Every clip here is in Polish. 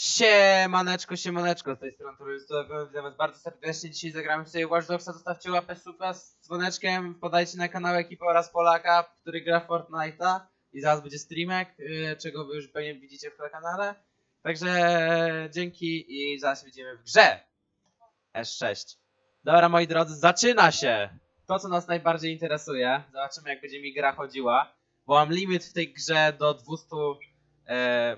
Siemaneczko, siemaneczko, z tej strony Turysto, witam was bardzo serdecznie, dzisiaj zagramy sobie Watch Dogsa, zostawcie łapę suba z dzwoneczkiem, podajcie na kanał ekipy oraz Polaka, który gra Fortnite'a i zaraz będzie streamek, yy, czego wy już pewnie widzicie w kanale, także dzięki i zaraz się widzimy w grze S6. Dobra moi drodzy, zaczyna się! To co nas najbardziej interesuje, zobaczymy jak będzie mi gra chodziła, bo mam limit w tej grze do 200... E,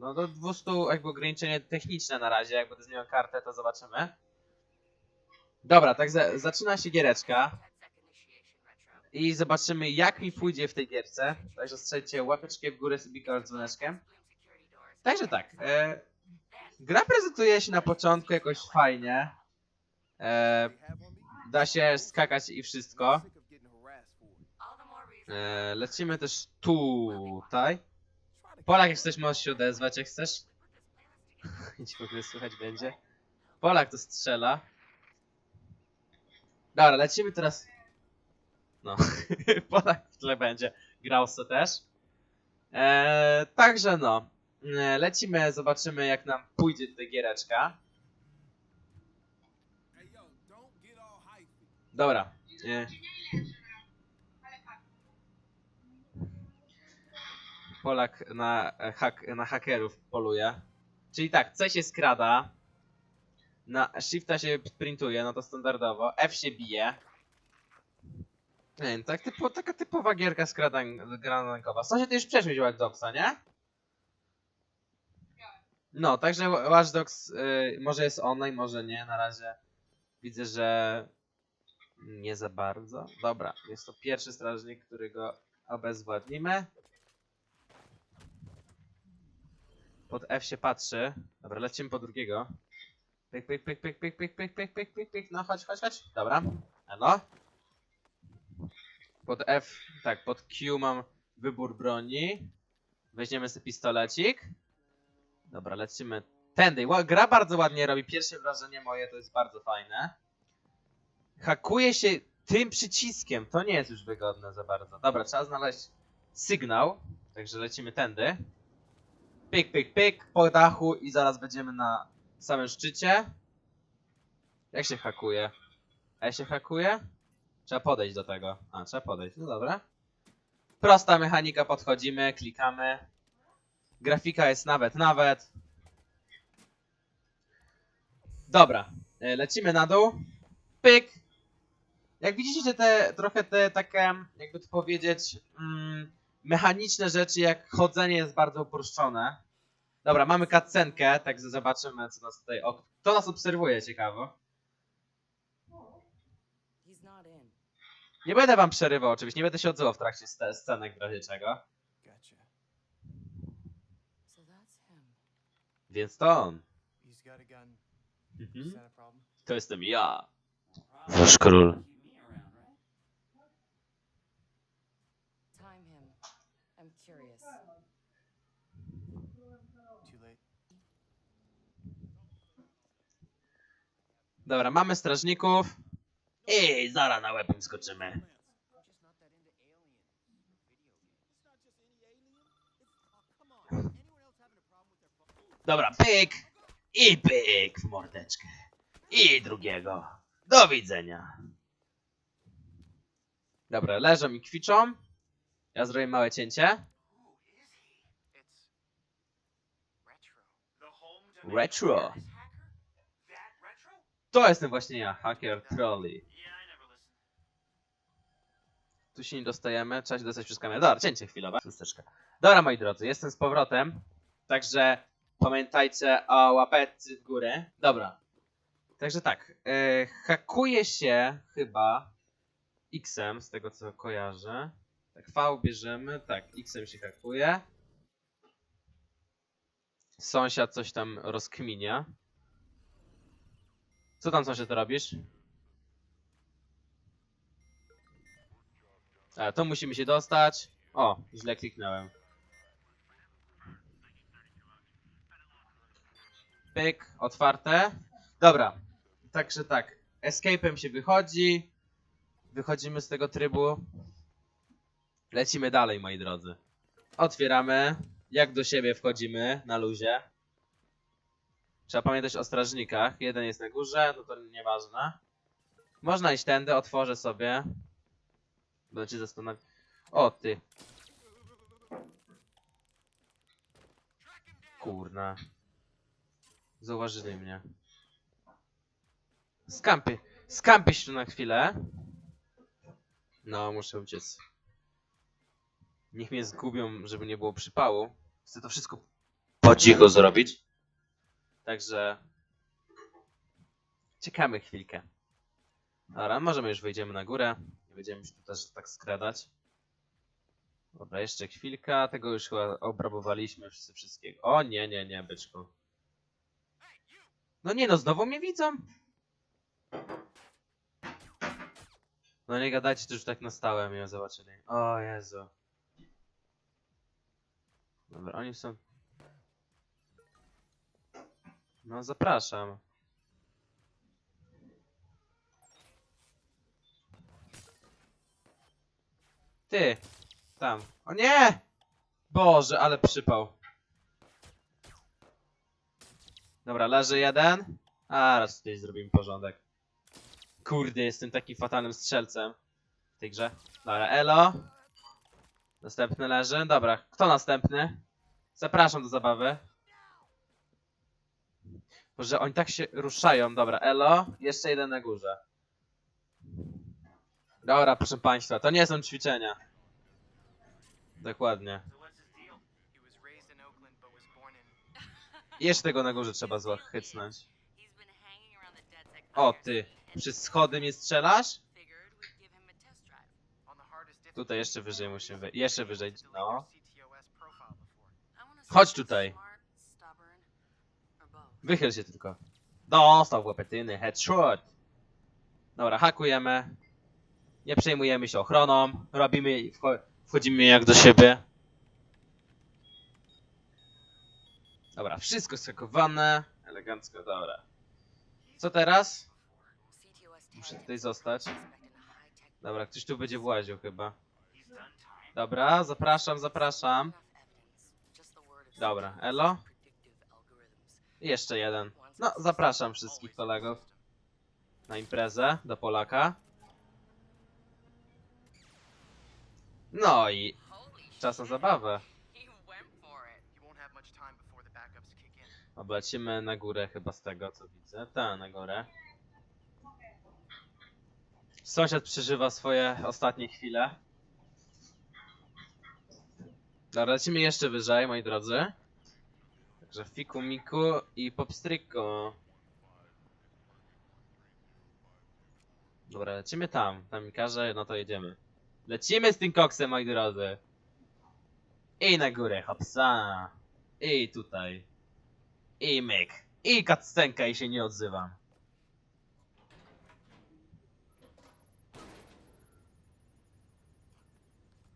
no do 200 jakby ograniczenie techniczne na razie, jak będę zmieniał kartę, to zobaczymy. Dobra, tak za, zaczyna się giereczka. I zobaczymy jak mi pójdzie w tej gierce. Także strzelcie łapeczkę w górę z dzwoneczkiem. Także tak. E, gra prezentuje się na początku jakoś fajnie. E, da się skakać i wszystko. E, lecimy też tutaj. Polak, jak chcesz, możesz się odezwać, jak chcesz. Nic w ogóle słychać będzie. Polak to strzela. Dobra, lecimy teraz. No, Polak w tle będzie grał co też. Eee, także no, e, lecimy, zobaczymy jak nam pójdzie tutaj giereczka. Dobra. E, Polak na, e, hak, na hakerów poluje. Czyli tak, C się skrada. Na shifta się sprintuje, no to standardowo. F się bije. Nie tak typo, taka typowa gierka skradankowa. Co się ty już przeszłeś Watch Dogsa, nie? No, także Watch Dogs y, może jest online, może nie. Na razie widzę, że nie za bardzo. Dobra, jest to pierwszy strażnik, którego obezwładnimy. Pod F się patrzy. Dobra, lecimy po drugiego. Pyk, pyk, pyk, pyk, pyk, pyk, pyk, pyk, pyk, pyk, pyk. No chodź, chodź, chodź. Dobra. No. Pod F, tak, pod Q mam wybór broni. Weźmiemy sobie pistolecik. Dobra, lecimy tędy. Gra bardzo ładnie robi. Pierwsze wrażenie moje to jest bardzo fajne. Hakuje się tym przyciskiem. To nie jest już wygodne za bardzo. Dobra, trzeba znaleźć sygnał. Także lecimy tędy. Pyk, pyk, pyk, po dachu i zaraz będziemy na samym szczycie. Jak się hakuje? A jak się hakuje? Trzeba podejść do tego. A, trzeba podejść, no dobra. Prosta mechanika, podchodzimy, klikamy. Grafika jest nawet, nawet. Dobra, e, lecimy na dół. Pyk. Jak widzicie te, trochę te takie, jakby to powiedzieć, mm, mechaniczne rzeczy jak chodzenie jest bardzo uproszczone. Dobra, mamy cutscenkę, także zobaczymy co nas tutaj... O, kto nas obserwuje, ciekawo. Nie będę wam przerywał oczywiście, nie będę się odzywał w trakcie sce- scenek w razie czego. Gotcha. So that's him. Więc to on. He's got a gun. Mhm. Is that a problem? To jestem ja. Wasz król. Dobra, mamy strażników. I zaraz na łeb im skoczymy. Dobra, pyk. I pyk w mordeczkę. I drugiego. Do widzenia. Dobra, leżą i kwiczą. Ja zrobię małe cięcie. Retro. To jestem właśnie ja, hacker trolley. Tu się nie dostajemy, trzeba się dostać przez kamerę. Dobra, cięcie chwilowe. Chusteczka. Dobra, moi drodzy, jestem z powrotem. Także pamiętajcie o łapeczce w górę. Dobra. Także tak, e, hakuje się chyba X-em, z tego co kojarzę. Tak, V bierzemy, tak, X-em się hakuje. Sąsiad coś tam rozkminia. Co tam sąsiad robisz? A, to musimy się dostać. O, źle kliknąłem. Pyk, otwarte. Dobra, także tak. Escape'em się wychodzi. Wychodzimy z tego trybu. Lecimy dalej, moi drodzy. Otwieramy. Jak do siebie wchodzimy na luzie. Trzeba pamiętać o strażnikach. Jeden jest na górze, no to nieważne. Można iść tędy, otworzę sobie. Będę cię zastanawiał. O ty. Kurna. Zauważyli mnie. Skampię. Skampię się tu na chwilę. No, muszę uciec. Niech mnie zgubią, żeby nie było przypału. Chcę to wszystko po cichu zrobić. Także... Czekamy chwilkę. Dobra, możemy już wejdziemy na górę. Nie będziemy już tu też tak skradać. Dobra, jeszcze chwilka. Tego już chyba obrabowaliśmy wszyscy wszystkiego. O nie, nie, nie, byczku. No nie no, znowu mnie widzą. No nie gadajcie, to już tak na stałe mnie zobaczyli. O Jezu. Dobra, oni są... No zapraszam. Ty! Tam. O nie! Boże, ale przypał. Dobra, leży jeden. A, raz tutaj zrobimy porządek. Kurde, jestem takim fatalnym strzelcem w tej grze. Dobra, elo. Następny leży. Dobra, kto następny? Zapraszam do zabawy. Boże, oni tak się ruszają. Dobra, elo. Jeszcze jeden na górze. Dobra, proszę państwa, to nie są ćwiczenia. Dokładnie. Jeszcze tego na górze trzeba złachycnąć. O ty, przez schody mnie strzelasz? Tutaj jeszcze wyżej musimy. Jeszcze wyżej, no. Chodź tutaj. smart, stubborn, or both. Wychyl się tylko. Dostał w łepetyny, headshot. Dobra, hakujemy. Nie przejmujemy się ochroną. Robimy, wcho- wchodzimy jak do siebie. Dobra, wszystko skakowane. Elegancko, dobra. Co teraz? Muszę tutaj zostać. Dobra, ktoś tu będzie właził chyba. Dobra, zapraszam, zapraszam. Dobra, elo. Jeszcze jeden. No, zapraszam wszystkich kolegów na imprezę do Polaka. No i czas na zabawę. Oblecimy na górę chyba z tego co widzę. Ta, na górę. Sąsiad przeżywa swoje ostatnie chwile. Dobra, lecimy jeszcze wyżej, moi drodzy. Także fiku miku i popstryku. Dobra, lecimy tam. Tam mi każe, no to jedziemy. Lecimy z tym koksem, moi drodzy. I na górę, hopsa. I tutaj. I myk. I kaccenka i się nie odzywam.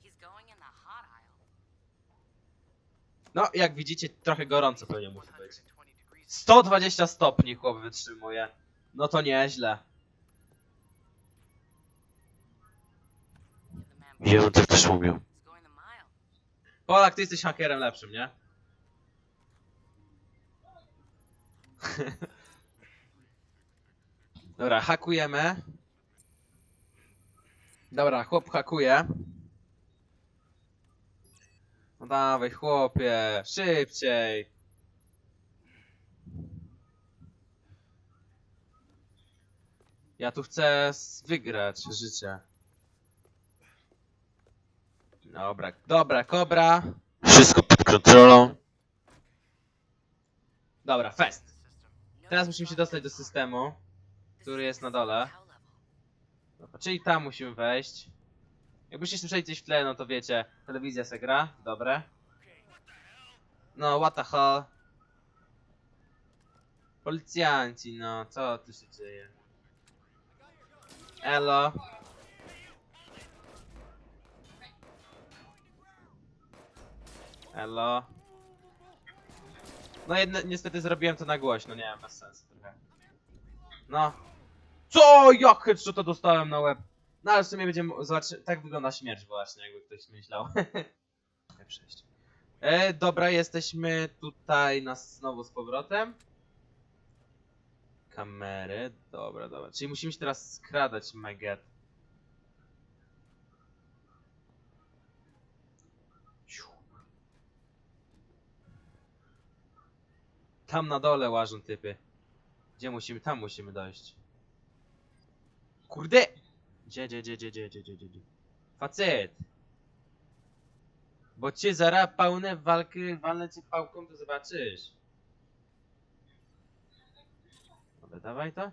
He's going in the hot aisle. No, jak widzicie, trochę gorąco pewnie musi być. 120 degrees. 120 stopni chłop wytrzymuje. No to nieźle. Man Wiem, tak też mówił. Polak, ty jesteś hakerem lepszym, nie? Dobra, hakujemy. Dobra, chłop hakuje. No dawaj, chłopie, szybciej. Ja tu chcę s- wygrać życie. Dobra, dobra, kobra. Wszystko pod kontrolą. Dobra, fest. Teraz musimy się dostać do systemu. który jest na dole. Dobra, czyli tam musimy wejść. Jakbyście słyszeli coś w tle, no to wiecie, telewizja se gra, dobre. No, what the hell. Policjanci, no, co tu się dzieje? Elo. Elo. No jedno, niestety zrobiłem to na głośno, nie wiem, bez sensu trochę. No. Co? Jak headshota dostałem na łeb? No ale w sumie będziemy zobaczyć, tak wygląda śmierć właśnie, jakby ktoś myślał. F6. E, dobra, jesteśmy tutaj na, znowu z powrotem. kamery. Dobra, dobra. Czyli musimy się teraz skradać. Ciu. Tam na dole łażą typy. Gdzie musimy? Tam musimy dojść. Kurde! Gdzie, gdzie, gdzie, gdzie, gdzie, gdzie, gdzie, gdzie? Facet! Bo cię zara pełne walki, walnę cię pałką, to zobaczysz. Dobra, dawaj to.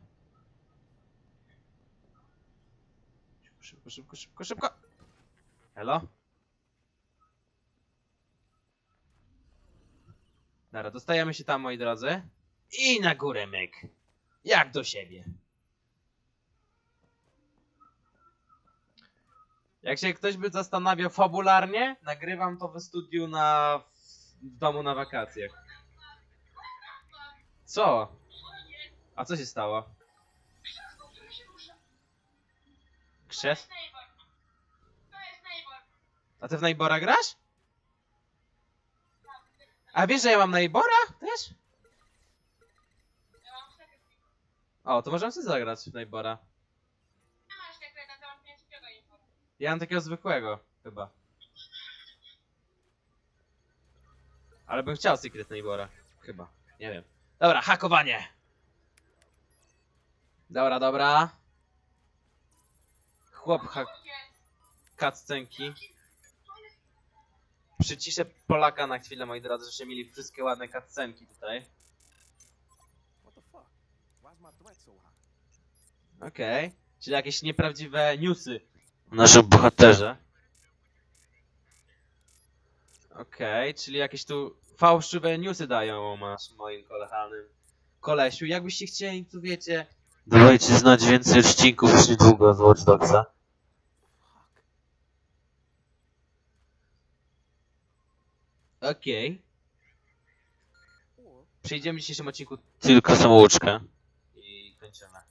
Szybko, szybko, szybko, szybko! Hello? Dobra, dostajemy się tam, moi drodzy. I na górę myk. Jak do siebie. Jak się ktoś by zastanawiał fabularnie, nagrywam to we studiu na... w domu na wakacjach. Co? A co się stało? Krzew? A ty w Najbora grasz? A wiesz, że ja mam Najbora też? O, to możemy sobie zagrać w Najbora. Ja mam takiego zwykłego, chyba. Ale bym chciał Secret Neighbora. Chyba. Nie wiem. Dobra, hakowanie! Dobra, dobra. Chłop hak... Cutscenki. Przyciszę Polaka na chwilę, moi drodzy, żeście mieli wszystkie ładne cutscenki tutaj. Okej. Czyli jakieś nieprawdziwe newsy o naszym bohaterze. Okej, czyli jakieś tu fałszywe newsy dają o masz moim kochanym kolesiu. Jakbyście chcieli, tu wiecie... Dawajcie znać więcej odcinków już niedługo z Watch Dogsa. Okej. Przejdziemy w dzisiejszym odcinku tylko samouczkę. I kończymy.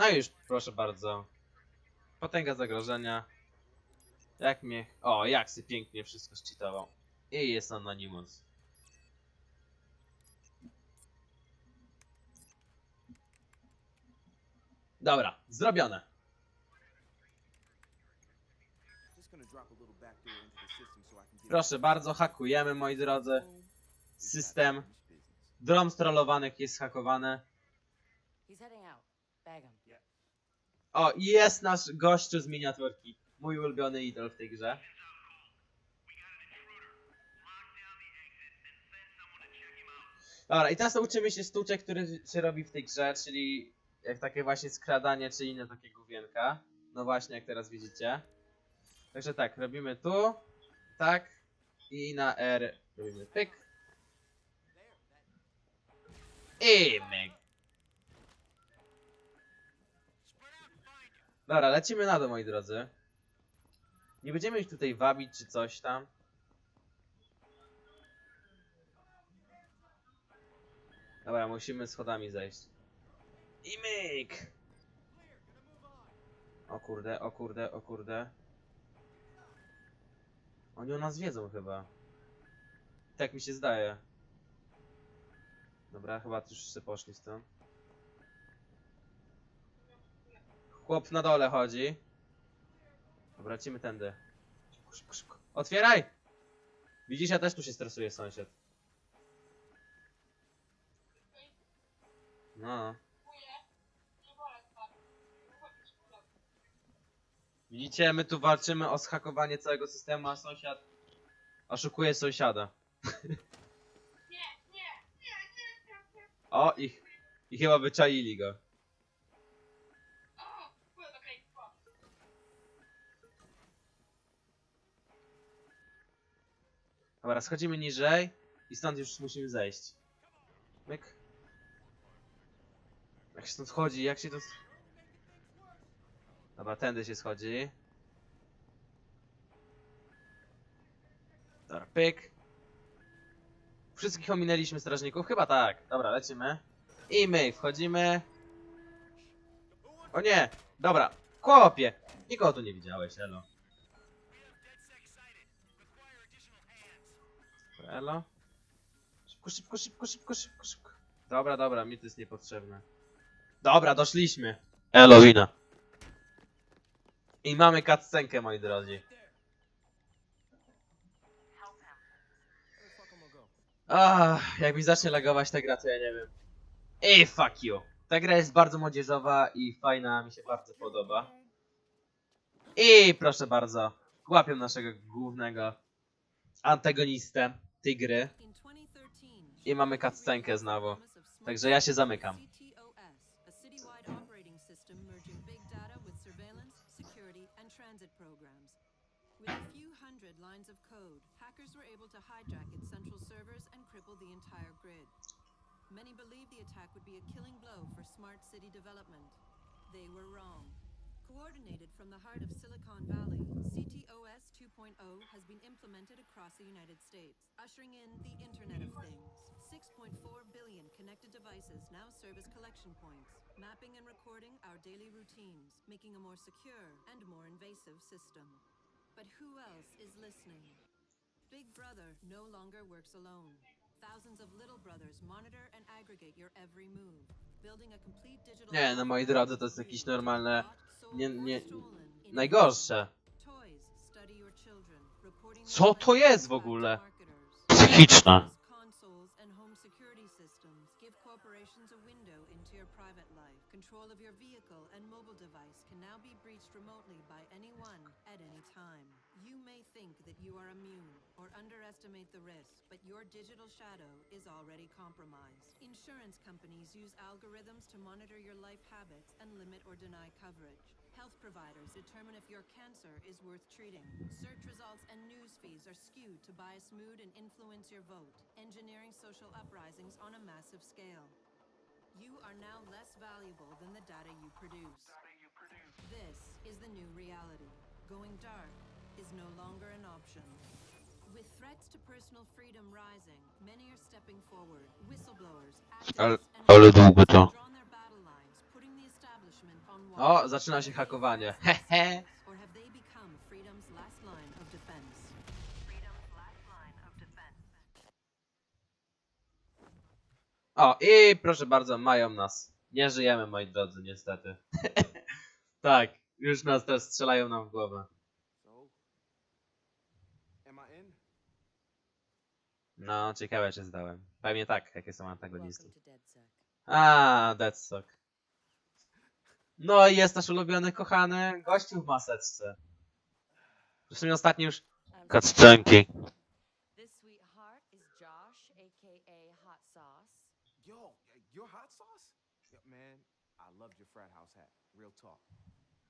No już, proszę bardzo. Potęga zagrożenia. Jak mnie... O, jak sy pięknie wszystko szczytował. I jest Anonymous. Dobra, zrobione. Proszę bardzo, hakujemy moi drodzy. System. Drom strollowanych jest hakowany. He's heading out. Bag him. O, jest nasz gościu z miniaturki. Mój ulubiony idol w tej grze. Dobra, i teraz nauczymy się sztuczek, które się robi w tej grze, czyli jak takie właśnie skradanie, czy inne takie główienka. No właśnie, jak teraz widzicie. Także tak, robimy tu, tak, i na R robimy pyk. I myk. Dobra, lecimy na dół, moi drodzy. Nie będziemy ich tutaj wabić, czy coś tam. Dobra, musimy schodami zejść. I myk! O kurde, o kurde, o kurde. Oni o nas wiedzą chyba. Tak mi się zdaje. Dobra, chyba już wszyscy poszli stąd. Chłop na dole chodzi. Dobra, lecimy tędy. Szybko, szybko, szybko. Otwieraj! Widzisz, ja też tu się stresuję, sąsiad. No. Widzicie, my tu walczymy o zhakowanie całego systemu, a sąsiad oszukuje sąsiada. O, ich, i chyba wyczaili go. Dobra, schodzimy niżej i stąd już musimy zejść. Myk. Jak się stąd schodzi, jak się to... Dobra, tędy się schodzi. Dobra, pyk. Wszystkich ominęliśmy strażników? Chyba tak. Dobra, lecimy. I my wchodzimy. O nie! Dobra, chłopie! Nikogo tu nie widziałeś, elo. Elo. Szybko, szybko, szybko, szybko, szybko, szybko. Dobra, dobra, mi to jest niepotrzebne. Dobra, doszliśmy. Elowina. I mamy cutscenkę, moi drodzy. Ach, jak mi zacznie lagować ta gra, to ja nie wiem. Ej, fuck you. Ta gra jest bardzo młodzieżowa i fajna, mi się bardzo podoba. I proszę bardzo, łapią naszego głównego antagonistę tej gry. I mamy cutscenkę znowu. Także ja się zamykam. hundred lines of code, were able to hijack its central and cripple the entire grid. Many believed the attack would be a killing blow for smart city development. They were wrong. Coordinated from the heart of Silicon Valley, CTOS 2.0 has been implemented across the United States, ushering in the Internet of Things. 6.4 billion connected devices now serve as collection points, mapping and recording our daily routines, making a more secure and more invasive system. But who else is listening? Big Brother no longer works alone. Thousands of little brothers monitor and aggregate your every move, building a complete digital Nie, no moi drodzy, to jest jakieś normalne... Nie, nie... or stolen in Najgorsze. Co to jest w ogóle? marketers. Psychiczne. Consoles and home security systems give corporations a window into your private life. Control of your vehicle and mobile device can now be breached remotely by anyone at any time. You may think that you are immune or underestimate the risk, but your digital shadow is already compromised. Insurance companies use algorithms to monitor your life habits and limit or deny coverage. Health providers determine if your cancer is worth treating. Search results and news feeds are skewed to bias mood and influence your vote, engineering social uprisings on a massive scale. You are now less valuable than the data you produce. This is the new reality. Going dark is no longer an option. With threats to personal freedom rising, many are stepping forward. Whistleblowers, Ale- activists, and O, zaczyna się hakowanie. Hehe. Or have they become freedom's last line of defense? O, i proszę bardzo, mają nas. Nie żyjemy, moi drodzy, niestety. tak, już nas teraz strzelają nam w głowę. So, am I in? No, ciekawe, czy zdałem. Pewnie tak, jakie są antagonisty. Welcome to DedSec. A. No i jest nasz ulubiony, kochany gościu w maseczce. W sumie ostatni już... Cutscenki. This sweetheart is Josh, aka Hot Sauce. Yo, your hot sauce? Yeah, man, I loved your frat house hat. Real talk.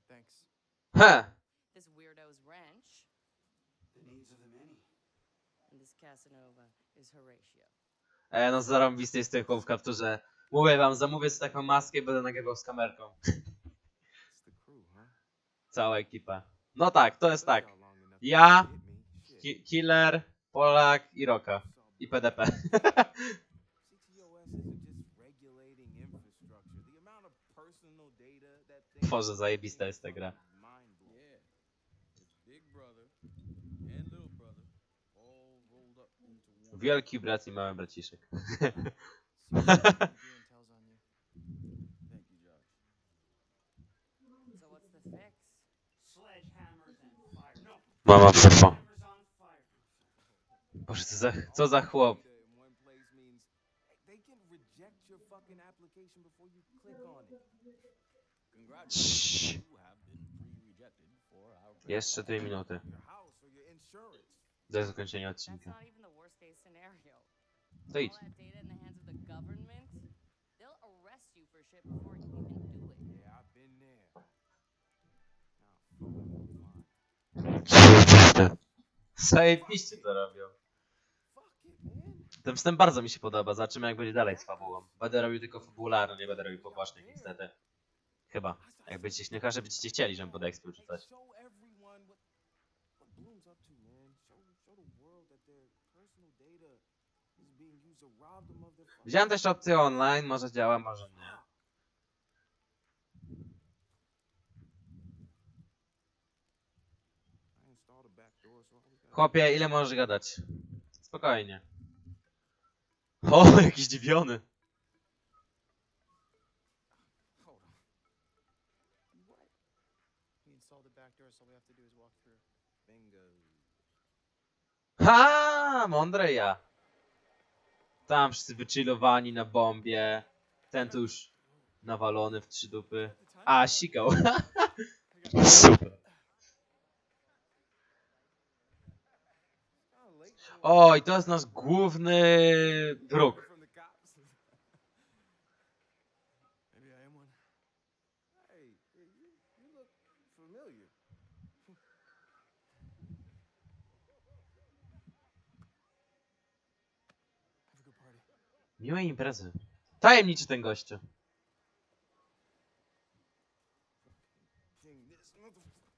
Thanks. He! This weirdo's wrench. The needs of the many. And this Casanova is Horatio. E, no zarąbisty jest ten chłop w kapturze. Mówię wam, zamówię sobie taką maskę i będę nagrywał z kamerką. It's the crew, huh? Cała ekipa. No tak, to jest tak. Ja. Ki Killer, Polak i Roka. I PDP. Boże, zajebista jest ta gra. Wielki brat i mały braciszek. tells on you. Thank you, Josh. So what's the fix? Sledgehammers and fire. No, Mama fire. Boże, co za, co za chłop. Our Jeszcze dwie minuty. Do zakończenia odcinka. To idź. Zajebiście to robią. Ten wstęp bardzo mi się podoba. Zobaczymy jak będzie dalej z fabułą. Będę robił tylko fabularno, nie będę robił pobocznych niestety. Chyba. Jak będziecie śmiecharze, będziecie chcieli, żebym podekspił czy coś. Wziąłem też opcję online, może działa, może nie. Chłopie, ile możesz gadać? Spokojnie. O, jakiś dziwiony. Ha, mądre ja. Tam wszyscy wychillowani na bombie. Ten tu już nawalony w trzy dupy. A, sikał. Super. Look familiar. Have a good party. Miłe imprezy. Tajemniczy ten gościu.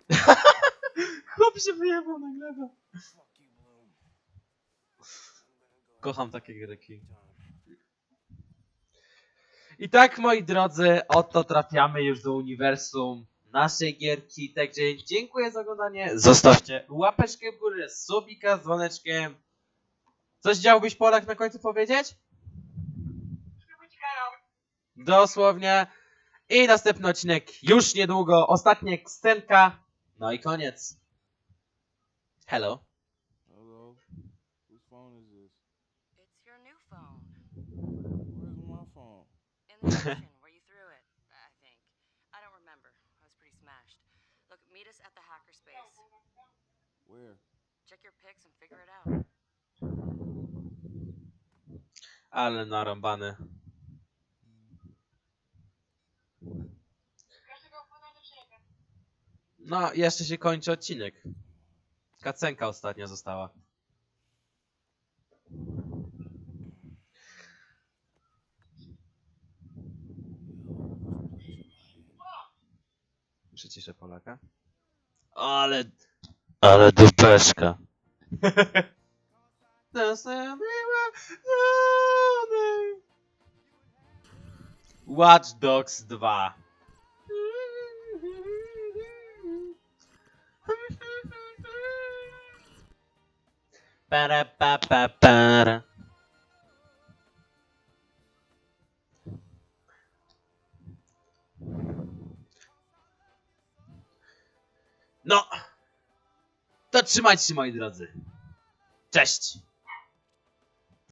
Chłop się wyjebał na glebę. Kocham takie gierki. I tak, moi drodzy, oto trafiamy już do uniwersum naszej gierki. Także dziękuję za oglądanie. Zostawcie łapeczkę w górę, subika z dzwoneczkiem. Coś chciałbyś Polak na końcu powiedzieć? Dosłownie. I następny odcinek już niedługo. Ostatnia scenka. No i koniec. Hello? Whose phone is this? It's your new phone. Where's my phone? In the kitchen where you threw it, I think. I don't remember. I was pretty smashed. Look, meet us at the hackerspace. Where? Check your pics and figure it out. Ale narąbany. No, jeszcze się kończy odcinek. Kacenka ostatnia została. Przyciszę Polaka. Ale... Ale dupeszka. Watch Dogs 2. Para pa pa para. No, to trzymajcie się moi drodzy. Cześć.